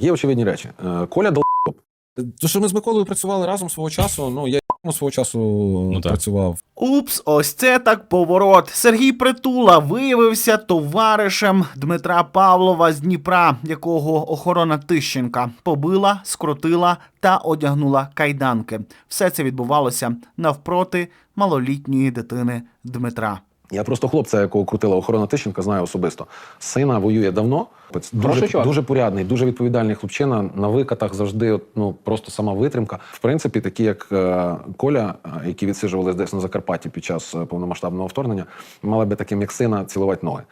Є очевидні речі. Е, Коля дал. То, що ми з Миколою працювали разом свого часу, ну я свого часу Ну, так. працював. Упс, ось це так поворот. Сергій Притула виявився товаришем Дмитра Павлова з Дніпра, якого охорона Тищенка побила, скрутила та одягнула кайданки. Все це відбувалося навпроти малолітньої дитини Дмитра. Я просто хлопця, якого крутила охорона Тищенка, знаю особисто. Сина воює давно. Дуже, дуже порядний, дуже відповідальний хлопчина. На викатах завжди ну, просто сама витримка. В принципі, такі як е, Коля, е, які відсиджувались десь на Закарпатті під час е, повномасштабного вторгнення, мали би таким як сина цілувати ноги.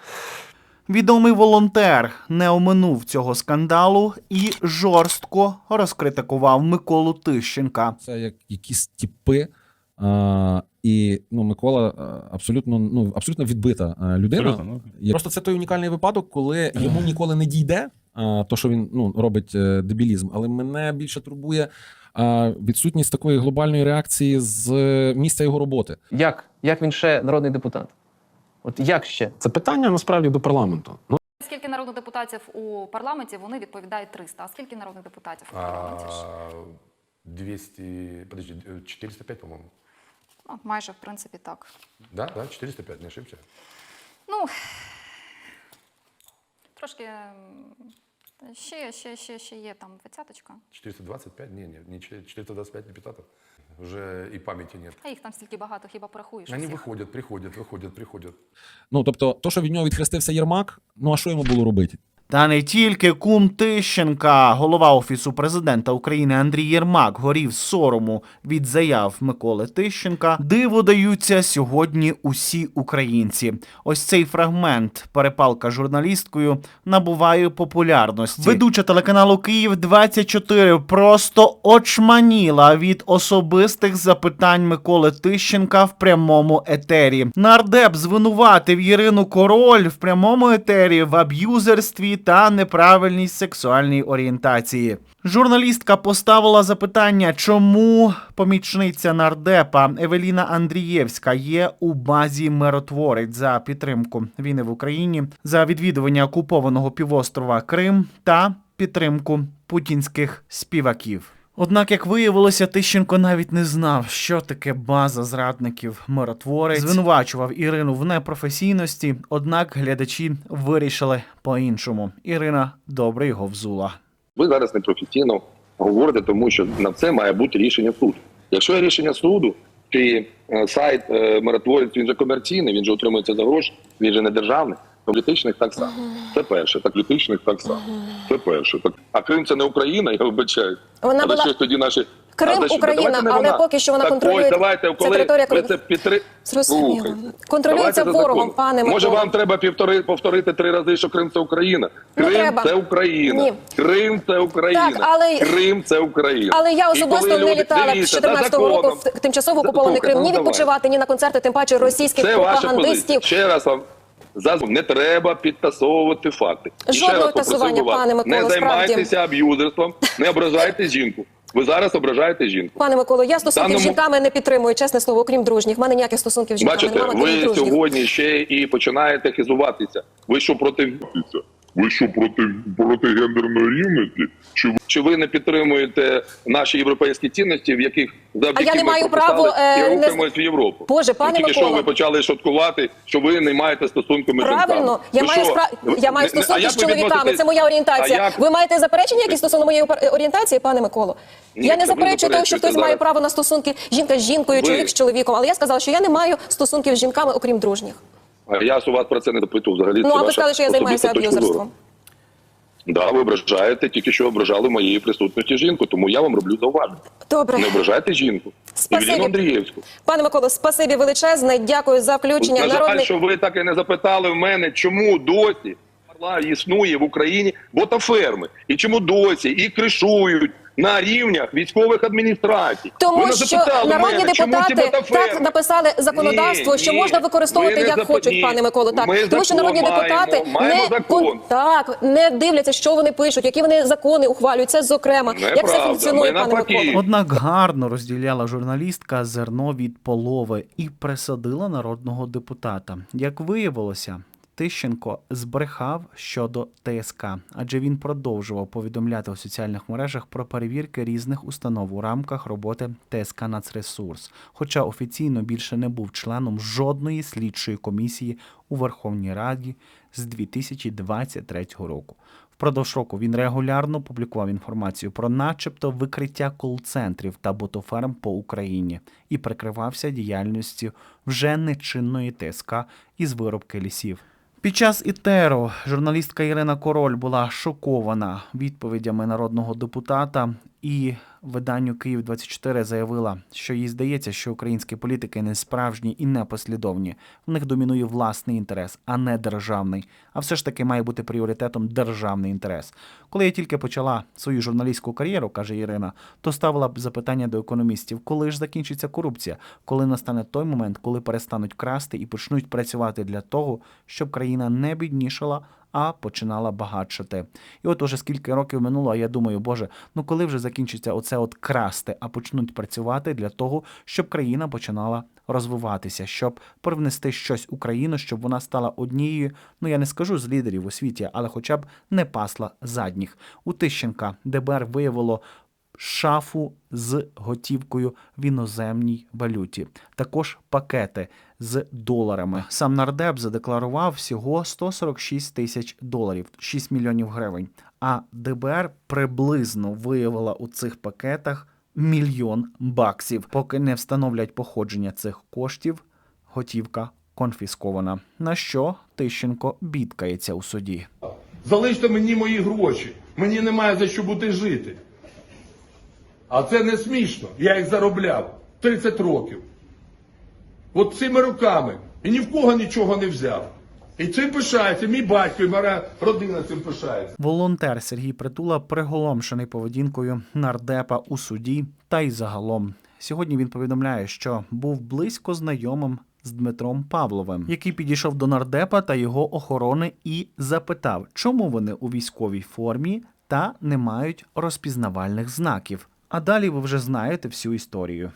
Відомий волонтер не оминув цього скандалу і жорстко розкритикував Миколу Тищенка. Це як якісь тіпи. А, і ну, Микола абсолютно, ну, абсолютно відбита людина. Абсолютно, ну. Просто це той унікальний випадок, коли йому ніколи не дійде, а, то, що він ну, робить е, дебілізм. Але мене більше турбує а, відсутність такої глобальної реакції з е, місця його роботи. Як? Як він ще народний депутат? От як ще? Це питання насправді до парламенту. Ну, Скільки народних депутатів у парламенті, вони відповідають 300. А скільки народних депутатів у парламенті? ж? А, 200, подожди, э, 405, по-моему. Ну, майже, в принципі, так. Да, да, 405, не ошибся. Ну, трошки м, ще, ще, ще, ще є там двадцяточка. 425? Не, не, не 425 депутатов. Уже и памяти нет. А їх там стільки багато, хіба порахуєш? Они всіх? выходят, приходят, выходят, приходят. Ну, тобто, то, що від нього відхрестився Єрмак, ну а що йому було робити? Та не тільки кум Тищенка, голова офісу президента України Андрій Єрмак горів сорому від заяв Миколи Тищенка. Диву даються сьогодні усі українці. Ось цей фрагмент, перепалка журналісткою, набуває популярності. Ведуча телеканалу Київ 24 просто очманіла від особистих запитань Миколи Тищенка в прямому етері. Нардеп звинуватив Ірину Король в прямому етері в аб'юзерстві та неправильній сексуальній орієнтації. Журналістка поставила запитання, чому помічниця нардепа Евеліна Андрієвська є у базі миротворець за підтримку війни в Україні, за відвідування окупованого півострова Крим та підтримку путінських співаків. Однак, як виявилося, Тищенко навіть не знав, що таке база зрадників миротворець. Звинувачував Ірину в непрофесійності, однак глядачі вирішили по-іншому. Ірина добре його взула. Ви зараз непрофесійно говорите, тому що на це має бути рішення суду. Якщо є рішення суду, чи е, сайт е, миротворець він же комерційний, він же отримується за гроші, він же не державний. Політичних так само. Це перше, так політичних так само. Це перше. Так. А Крим це не Україна, я вибачаю. Вона а була- що тоді наші Крим а? Україна, але вона. поки що вона так, контролює- Ось, давайте, це коли територія, ви це підтри... Зрозуміло. Контролюється Давайте ворогом, пане Може, вам треба півтори повторити три рази, що Крим це Україна. Не Крим треба. це Україна. Ні. Крим це Україна. Так, але- Крим це Україна. Але я особисто не люди- літала з 14-го року в тимчасово окупований Крим. Ні ну, відпочивати, ні на концерти, тим паче російських Це пропагандистів. Ще раз вам за не треба підтасовувати факти. Жодного тасування, пане Миколо, Не справді. займайтеся аб'юзерством, не ображайте жінку. Ви зараз ображаєте жінку. Пане Миколо, я стосунків Даному- з жінками не підтримую, чесне слово, окрім дружніх. У мене ніяких стосунків з жінками Бачите, немає, ви сьогодні ще і починаєте хизуватися. Ви що проти Ви що проти, проти гендерної рівності? Чи ви чи ви не підтримуєте наші європейські цінності, в яких завдяки А я не ми маю право, е, і не- в Європу? Боже, пане Ну, Тільки що ви почали шуткувати, що ви не маєте стосунку між Правильно, я маю спра... Я маю стосунки з чоловіками. Це моя орієнтація. як- Ви маєте заперечення якісь стосовно моєї орієнтації, пане Миколо? Ні, я не заперечую того, що хтось має право на стосунки жінка з жінкою, Ви- чоловік з чоловіком. Але я сказала, що я не маю стосунків з жінками, окрім дружніх. Я у вас про це не допитував взагалі. Ну це а ви сказали, що я займаюся аб'юзерством. Да, ви ображаєте, тільки що ображали моєї присутності жінку, тому я вам роблю зауваження. Добре, Не ображайте жінку. Спасибі. Андрієвську. пане Миколо, спасибі величезне. Дякую за включення. На жаль, Народний що ви так і не запитали в мене, чому досі існує в Україні ботаферми, і чому досі і кришують на рівнях військових адміністрацій. Тому не що народні мене, депутати так написали законодавство, Ні, що ні, можна використовувати як зап- хочуть, ні. пане Миколо. Так Ми тому що народні маємо, депутати маємо не закон. так не дивляться, що вони пишуть, які вони закони ухвалюють. Це зокрема, як все Неправда. функціонує, Ми пане навпаки. Миколо. Однак гарно розділяла журналістка зерно від полови і присадила народного депутата. Як виявилося, Тищенко збрехав щодо ТСК, адже він продовжував повідомляти у соціальних мережах про перевірки різних установ у рамках роботи ТСК Нацресурс, хоча офіційно більше не був членом жодної слідчої комісії у Верховній Раді з 2023 року. Впродовж року він регулярно публікував інформацію про начебто викриття кол-центрів та ботоферм по Україні і прикривався діяльністю вже нечинної ТСК із виробки лісів. Під час ітеру журналістка Ірина Король була шокована відповідями народного депутата і виданню Київ 24 заявила, що їй здається, що українські політики не справжні і непослідовні. В них домінує власний інтерес, а не державний. А все ж таки має бути пріоритетом державний інтерес. Коли я тільки почала свою журналістську кар'єру, каже Ірина, то ставила б запитання до економістів, коли ж закінчиться корупція, коли настане той момент, коли перестануть красти і почнуть працювати для того, щоб країна не біднішала, а починала багатшати. І от уже скільки років минуло, а я думаю, Боже, ну коли вже закінчиться оце от красти, а почнуть працювати для того, щоб країна починала розвиватися, щоб привнести щось у країну, щоб вона стала однією, ну я не скажу з лідерів у світі, але хоча б не пасла задніх. У Тищенка ДБР виявило шафу з готівкою в іноземній валюті, також пакети з доларами. Сам нардеп задекларував всього 146 тисяч доларів, 6 мільйонів гривень. А ДБР приблизно виявила у цих пакетах мільйон баксів. Поки не встановлять походження цих коштів, готівка конфіскована. На що Тищенко бідкається у суді. Залиште мені мої гроші. Мені немає за що бути жити. А це не смішно. Я їх заробляв 30 років. От цими руками. І ні в кого нічого не взяв. І цим пишається, мій батько і моя родина цим пишається. Волонтер Сергій Притула приголомшений поведінкою нардепа у суді та й загалом. Сьогодні він повідомляє, що був близько знайомим з Дмитром Павловим, який підійшов до нардепа та його охорони і запитав, чому вони у військовій формі та не мають розпізнавальних знаків. А далі ви вже знаєте всю історію.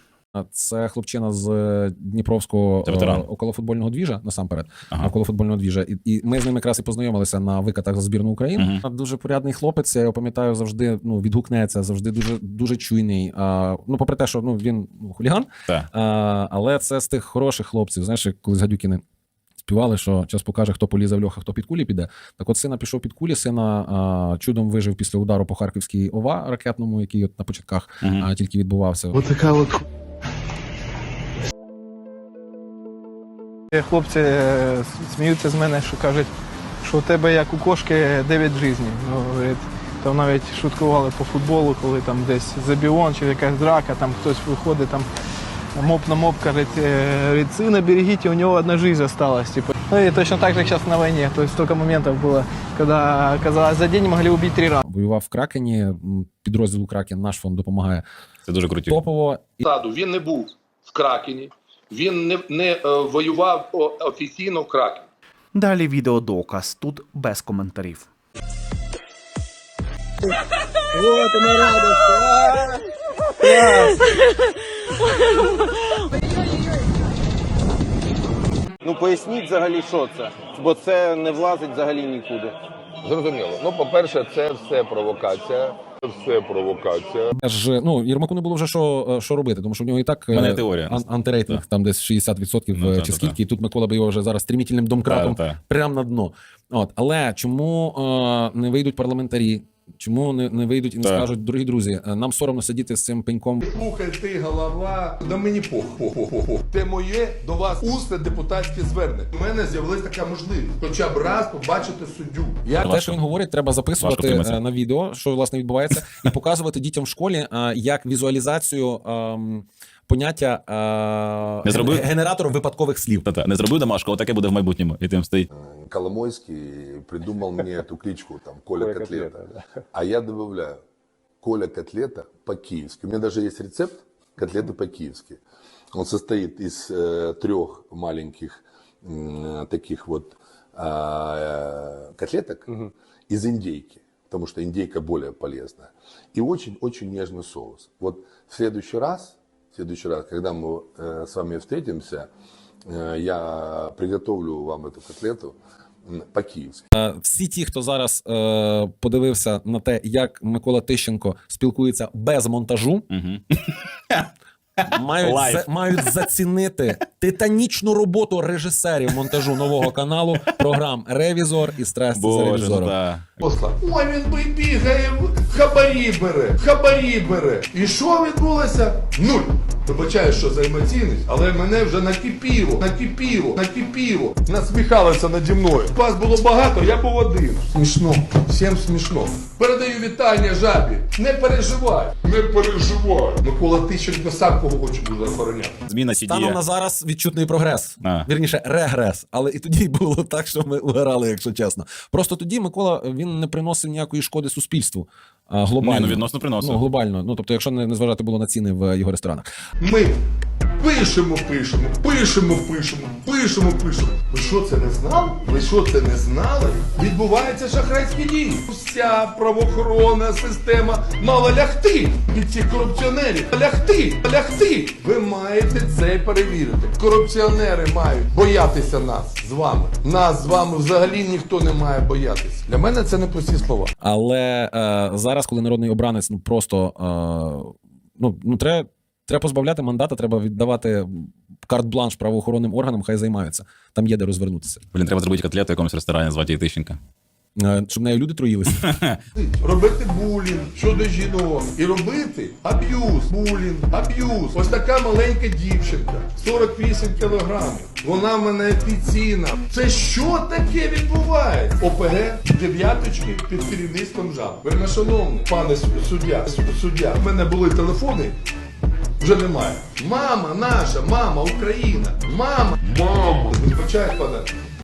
Це хлопчина з е, Дніпровського е, околофутбольного двіжа, насамперед, Ага. навколо футбольного двіжа. І, і ми з ним якраз і познайомилися на викатах за збірну України. Дуже порядний хлопець. Я його пам'ятаю, завжди ну відгукнеться, завжди дуже дуже чуйний. А, ну, попри те, що ну він ну, хуліган, Так. а, але це з тих хороших хлопців. Знаєш, як колись гадюкіни. Співали, що час покаже, хто полізе в льоха, хто під кулі піде. Так от сина пішов під кулі, сина а, чудом вижив після удару по Харківській ОВА ракетному, який от на початках Мгм. а, тільки відбувався. Хлопці е, сміються з мене, що кажуть, що у тебе як у кошки 9 життів. Ну, говорить, там навіть шуткували по футболу, коли там десь забіон чи якась драка, там хтось виходить, там моп на моп каже, «Е, сина берегите, у него одна жизнь осталась. Типа. Ну и точно так же сейчас на войне. То есть столько моментов было, когда казалось, за день могли убить три раза. Воював в Кракені, м, підрозділу Кракен, наш фонд допомагає Це дуже круті. топово. Саду він не був в Кракені, він не, не е, воював офіційно в Кракені. Далі відеодоказ тут без коментарів. Ну поясніть взагалі, що це, бо це не влазить взагалі нікуди. Зрозуміло. Ну, по-перше, це все провокація. Це все провокація. ж ну Єрмаку не було вже що, е, що робити, тому що в нього і так мене е, теорія. ан- антирейтинг там десь 60% Ну, е, та, чи та, скільки, та. і тут Микола би його вже зараз стрімітельним домкратом Та, та. прямо на дно. От але чому е, не вийдуть парламентарі? Чому не, не вийдуть і не Так. скажуть, дорогі друзі, е, нам соромно сидіти з цим пеньком Слухай, ти голова, да мені пох, пох, пох, пох, пох. Моє до вас усне депутатське звернення. У мене з'явилась така можливість, хоча б раз побачити суддю. Я те, що він говорить, треба записувати е, на відео, що власне відбувається, і показувати дітям в школі е, як візуалізацію ем, поняття е, Не зробив? ген- генератор випадкових слів. Та-та, не зробив домашку, отаке буде в майбутньому. І тим стоїть. Коломойский придумал мне эту кличку, там, Коля, Котлета. А я добавляю Коля Котлета по-киевски. У меня даже есть рецепт котлеты по-киевски. Он состоит из э, трех маленьких м, таких вот а, котлеток из индейки, потому что индейка более полезная. И очень-очень нежный соус. Вот в следующий раз, в следующий раз, когда мы э, с вами встретимся, э, я приготовлю вам эту котлету м, по-киевски. Е, Всі ті, хто зараз е, подивився на те, як Микола Тищенко спілкується без монтажу, мають, за, мають зацінити титанічну роботу режисерів монтажу нового каналу, програм Ревізор і стрес за Боже, ну ревізором. да. Ой, він би бігає, хабарі бере, хабарі бере. І що відбулося? Нуль. Вибачаю, що за емоційність, але мене вже накипіло, накипіло, накипіло. Насміхалися наді мною. Вас було багато, я був один. Смішно, всім смішно. Передаю вітання жабі. Не переживай. Не переживай. Микола Тищенко сам кого хоче буде охороняти. Зміна Станом на зараз відчутний прогрес. А. Вірніше, регрес. Але і тоді було так, що ми угорали, якщо чесно. Просто тоді Микола він не приносив ніякої шкоди суспільству. А, Глобально. Ні, ну, відносно приносив. Ну, глобально. Ну, тобто, якщо не, не зважати було на ціни в його ресторанах. Ми пишемо, пишемо, пишемо, пишемо, пишемо, пишемо. Ви що це не знали? Ви що це не знали? Відбуваються шахрайські дії. Вся правоохоронна система мала лягти від цих корупціонерів. Лягти, лягти. Ви маєте це перевірити. Корупціонери мають боятися нас з вами. Нас з вами взагалі ніхто не має боятися. Для мене це не прості слова. Але е, зараз, коли народний обранець ну просто е, ну, ну треба, треба позбавляти мандата, треба віддавати карт-бланш правоохоронним органам, хай займаються. Там є де розвернутися. Блін, треба зробити котлету в якомусь ресторані, звати Тищенка. Щоб нею люди троїлися. робити булінг щодо жінок і робити аб'юз, булінг, аб'юз. Ось така маленька дівчинка, 48 кілограмів. Вона в мене офіційна. Це що таке відбувається? ОПГ дев'яточки під керівництвом жаб. Вельмишановний пане суддя, суддя. У мене були телефони. Вже немає. Мама наша, мама Україна, мама, мама. Вибачай, пане.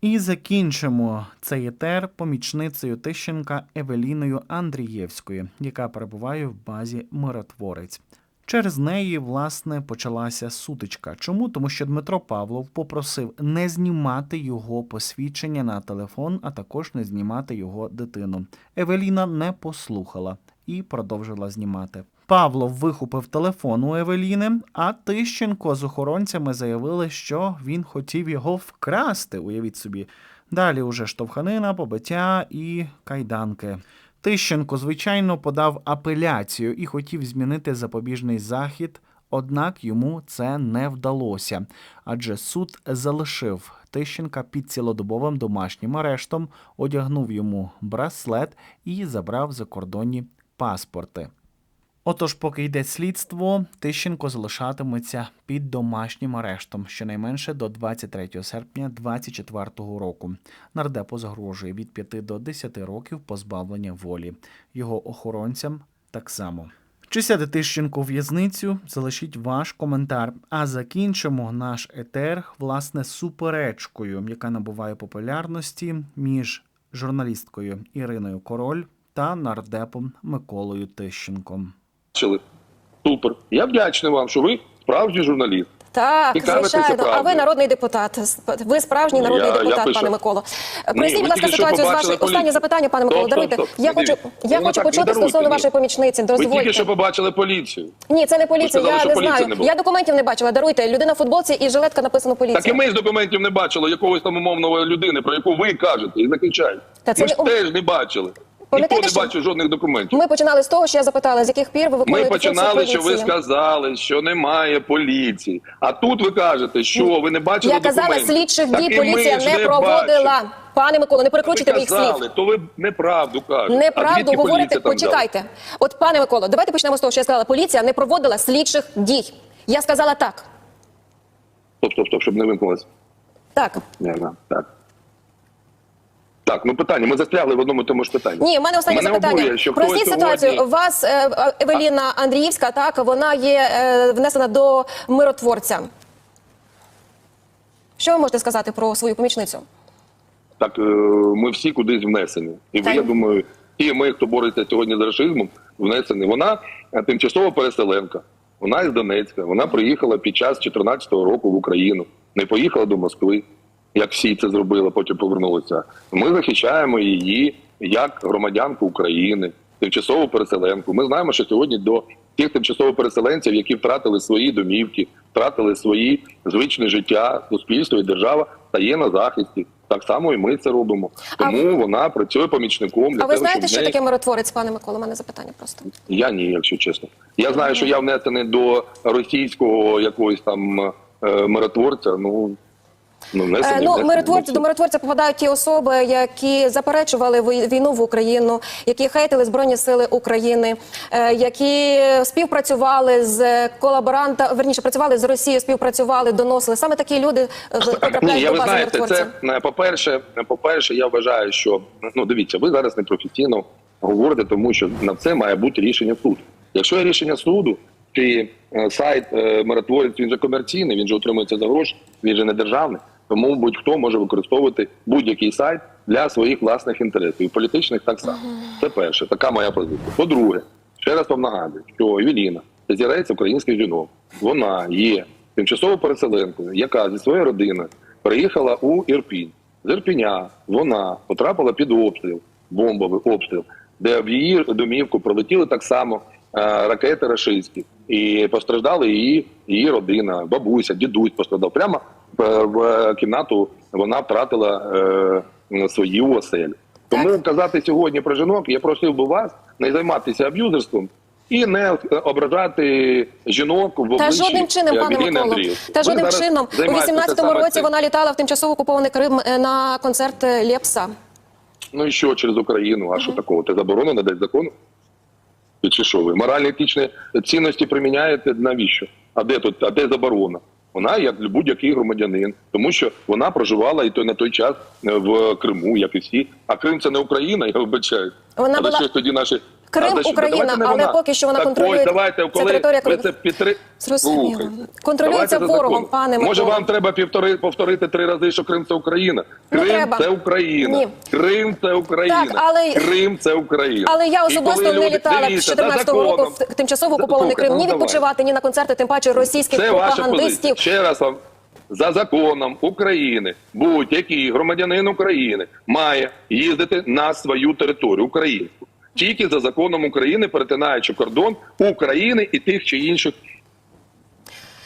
І закінчимо цей етер помічницею Тищенка Евеліною Андрієвською, яка перебуває в базі Миротворець. Через неї, власне, почалася сутичка. Чому? Тому що Дмитро Павлов попросив не знімати його посвідчення на телефон, а також не знімати його дитину. Евеліна не послухала і продовжила знімати. Павлов вихопив телефон у Евеліни, а Тищенко з охоронцями заявили, що він хотів його вкрасти. Уявіть собі. Далі уже штовханина, побиття і кайданки. Тищенко, звичайно, подав апеляцію і хотів змінити запобіжний захід, однак йому це не вдалося, адже суд залишив Тищенка під цілодобовим домашнім арештом, одягнув йому браслет і забрав закордонні паспорти. Отож, поки йде слідство, Тищенко залишатиметься під домашнім арештом щонайменше до 23 серпня 2024 року. Нардепу загрожує від 5 до 10 років позбавлення волі. Його охоронцям так само. Чи сяде Тищенко в'язницю? Залишіть ваш коментар. А закінчимо наш етер власне суперечкою, яка набуває популярності між журналісткою Іриною Король та нардепом Миколою Тищенком. Бачили? Супер. Я вдячний вам, що ви справжній журналіст. Так, звичайно. А ви народний депутат. Ви справжній народний Я- я депутат, пишу. пане Миколо. Ні, Поясніть, будь ласка, ситуацію з вашої останнє запитання, пане Миколо. Даруйте. Я хочу, я хочу почути стосовно вашої помічниці. Ви тільки що побачили поліцію. Ні, це не поліція. Я не знаю. не. Я документів не бачила. Даруйте. Людина в футболці і жилетка написано поліція. Так і ми з документів не бачили якогось там умовного людини, про яку ви кажете, і це Ми ж теж не бачили. Ніхто Пам'ятаєте, не що- бачив жодних документів. Ми починали з того, що я запитала, з яких пір ви Ми починали, що ви сказали, що немає поліції. А тут ви кажете, що ви не бачили Я казала, слідчих дій поліція не проводила. Пане Миколо, не перекручуйте моїх слів. то ви неправду кажете. Неправду говорите. Почекайте. От, пане Миколо, давайте почнемо з того, що я сказала. Поліція не проводила слідчих дій. Я сказала так. Стоп, стоп, стоп, щоб не вимкнулося. Так. Не, не, так. Так, ну питання. Ми застрягли в одному тому ж питанні. Ні, в мене останнє Мене запитання. обурює, що Простіть хтось ситуацію. У вас е, е, Евеліна Андріївська, так вона є е, внесена до миротворця. Що ви можете сказати про свою помічницю? Так, ми всі кудись внесені. І ви, Так. я думаю, і ми, хто бореться сьогодні з расизмом, внесені. Вона тимчасова переселенка. Вона із Донецька. Вона приїхала під час 14-го року в Україну. Не поїхала до Москви, як всі це зробили, потім повернулися. Ми захищаємо її як громадянку України, тимчасову переселенку. Ми знаємо, що сьогодні до тих тимчасово переселенців, які втратили свої домівки, втратили свої звичне життя, суспільство і держава стає на захисті. Так само і ми це робимо. Тому вона працює помічником для А ви того, знаєте, що неї... таке миротворець, пане Миколо? У мене запитання просто. Я ні, якщо чесно. Я знаю, що я внесений до російського якогось там е, миротворця. Ну, ну, Е, ну, миротворці до миротворця попадають ті особи, які заперечували війну в Україну, які хейтили збройні сили України, е, які співпрацювали з колаборанта, верніше працювали з Росією, співпрацювали, доносили. Саме такі люди е, в- Ні, я до ви знаєте, миротворця. це е, по-перше, по-перше, я вважаю, що ну дивіться, ви зараз непрофесійно говорите, тому що на це має бути рішення суду. Якщо є рішення суду, чи е, сайт е, миротворець він же комерційний, він же отримується за гроші, він же не державний. Тому будь-хто може використовувати будь-який сайт для своїх власних інтересів, і політичних так само. Це перше, така моя позиція. По-друге, ще раз вам нагадую, що Евеліна, зірець українських жінок, вона є тимчасово переселенкою, яка зі своєю родиною приїхала у Ірпінь. З Ірпіня вона потрапила під обстріл, бомбовий обстріл, де в її домівку прилетіли так само ракети рашистські, і постраждали її, її родина, бабуся, дідусь постраждав. Прямо в, кімнату вона втратила е, свою оселю. Тому казати сьогодні про жінок, я просив би вас не займатися аб'юзерством і не ображати жінок в Та жодним чином, пане Миколо. Та жодним чином. У займаєтеся 18-му році вона літала в тимчасово окупований Крим е, на концерт е, Лепса. Ну і що через Україну? А що такого? Це заборонено десь закону? Чи що ви? Морально-етичні цінності приміняєте навіщо? А де тут? А де заборона? Вона як будь-який громадянин, тому що вона проживала і то на той час е, в Криму, як і всі. А Крим це не Україна, я вибачаю. Вона Але була- щось тоді наші Крим а? Україна, але вона. поки що вона так, контролює- Ось, давайте, коли територія ви це підтри... Зрозуміло. Контролюється давайте ворогом, пане Може, вам треба півтори повторити три рази, що Крим це Україна. Крим це Україна. Ні. Крим це Україна. Так, але- Крим це Україна. Але я особисто не літала з 14-го року в тимчасово окупований Крим. Ні ну, відпочивати, ні на концерти, тим паче російських Це пропагандистів. Ще раз вам за законом України будь-який громадянин України має їздити на свою територію українську. Тільки за законом України, перетинаючи кордон України і тих чи інших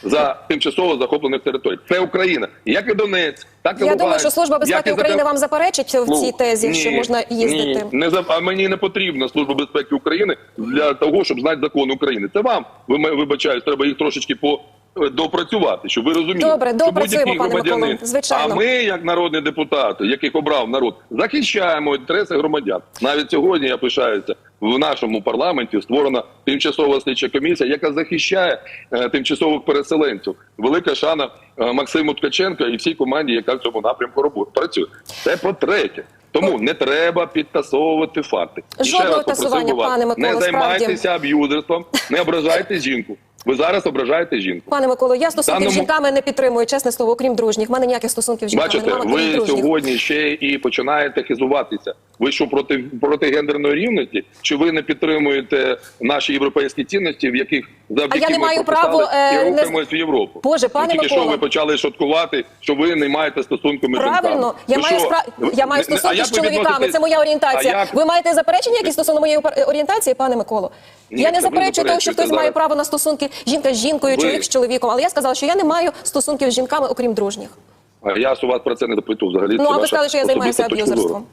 за тимчасово захоплених територій. Це Україна, як і Донець, так і Я думаю, що служба безпеки України вам заперечить в цій Ну, тезі, що можна їздити. Ні, не за а мені не потрібна служба безпеки України для того, щоб знати закони України. Це вам ви вибачаю, треба їх трошечки по. Е, Допрацювати, щоб ви розуміли, Добре, будь-який пане громадянин, звичайно. А ми, як народні депутати, яких обрав народ, захищаємо інтереси громадян. Навіть сьогодні я пишаюся в нашому парламенті. Створена тимчасова слідча комісія, яка захищає е, тимчасових переселенців. Велика шана е, Максиму Ткаченка і всій команді, яка в цьому напрямку робить працює. Це по третє. Тому не треба підтасовувати факти. Жодного тасування, пане Миколо, не займайтеся аб'юзерством, не ображайте жінку. Ви зараз ображаєте жінку. Пане Миколо, я стосунків Даному- з жінками не підтримую, чесне слово, окрім дружніх. У мене ніяких стосунків з жінками Бачите, немає, окрім ви дружніх. сьогодні ще і починаєте хизуватися. Ви що проти проти гендерної рівності? Чи ви не підтримуєте наші європейські цінності, в яких завдяки А я не ми маю права, е, і не- в Європу? Боже, пане Ну, тільки що ви почали шуткувати, що ви не маєте стосунку між Правильно, я маю що? спра... я маю стосунки з чоловіками. Це моя орієнтація. як- Ви маєте заперечення якісь стосовно моєї орієнтації, пане Миколо? Ні, я не заперечую того, що хтось має право на стосунки жінка з жінкою, Ви- чоловік з чоловіком. Але я сказала, що я не маю стосунків з жінками, окрім дружніх. А я у вас про це не запитував взагалі. Ну це а ви сказали, що я займаюся аб'юзерством.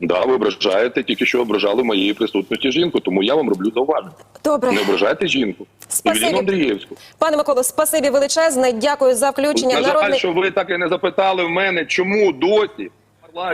Да, ви ображаєте, тільки що ображали в моєї присутності жінку, тому я вам роблю зауваження. Добре, Не ображайте жінку. Спасибі. Андрієвську. пане Миколо, спасибі величезне. Дякую за включення. На жаль, Народний що ви так і не запитали в мене, чому досі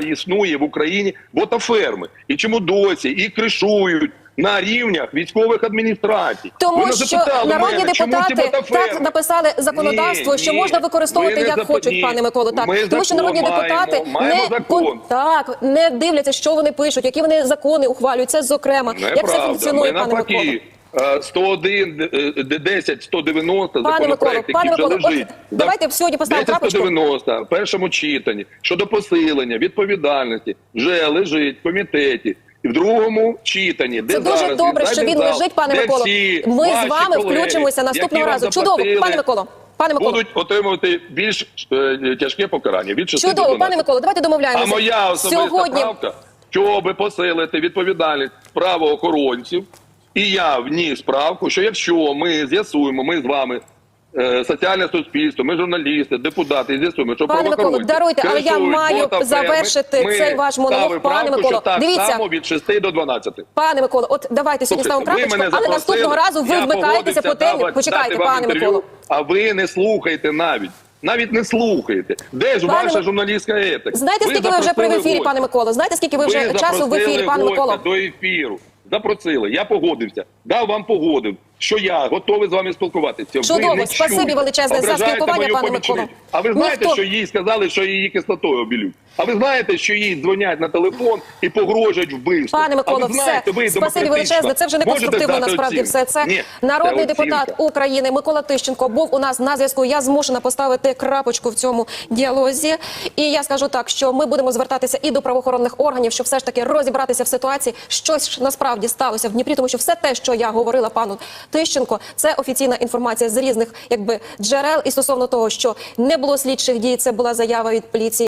існує в Україні ботаферми, і чому досі їх кришують на рівнях військових адміністрацій. ви Тому не що народні мене, депутати так написали законодавство, Ні, що ні. можна використовувати як зап- хочуть, ні. пане Миколо. Так Ми тому що народні маємо, депутати маємо не закон. так не дивляться, що вони пишуть, які вони закони ухвалюють. Це зокрема, як все Неправда. функціонує, Ми пане Миколо. навпаки. е, 101, е, 10, 190 Пане Миколо, законопроект, пане який вже Миколо, лежить. давайте сьогодні поставимо 10, 190 в першому читанні щодо посилення відповідальності вже лежить в комітеті. В другому читанні, де Це дуже зараз добре, він що він зал, лежить, пане Миколо. Ми з вами колеги, включимося наступного разу. Чудово, пане Миколо. Пане Миколо, будуть отримувати більш е, тяжке покарання. Від 6 до чудово, пане Миколо. Давайте домовляємося. А моя особиста сьогодні. правка, щоб посилити відповідальність правоохоронців, і я вніс правку, що якщо ми з'ясуємо, ми з вами соціальне суспільство, ми журналісти, депутати, і з'ясуємо, що Пане Миколо, даруйте, але я маю завершити Ми цей ваш монолог. Пане Миколо, так дивіться. само від 6 до 12. Пане Миколо, от давайте сьогодні ставимо крапочку, але запросили, наступного разу ви вмикаєтеся по темі. Почекайте, пане інтерв'ю, Миколо. А ви не слухаєте навіть. Навіть не слухаєте. Де ж Пане ваша журналістська етика? Знаєте, скільки ви вже при ефірі, пане Миколо? Знаєте, скільки ви вже часу в ефірі, пане Миколо? до ефіру. Запросили, я погодився. Дав вам погодив, що я готовий з вами спілкуватися. Чудово, ви не спасибі величезне за спілкування, пане. Миколо. А ви знаєте, Ніхто- що їй сказали, що її кислотою обілють? А ви знаєте, що їй дзвонять на телефон і погрожують вбивством? Пане Миколо, все ви спасибі величезне. Це вже не конструктивно. Насправді, все це Ні, народний це депутат України Микола Тищенко був у нас на зв'язку. Я змушена поставити крапочку в цьому діалозі. І я скажу так, що ми будемо звертатися і до правоохоронних органів, щоб все ж таки розібратися в ситуації. Щось ж насправді сталося в Дніпрі, тому що все те, що я говорила пану Тищенко, це офіційна інформація з різних якби джерел. І стосовно того, що не було слідчих дій, це була заява від поліції.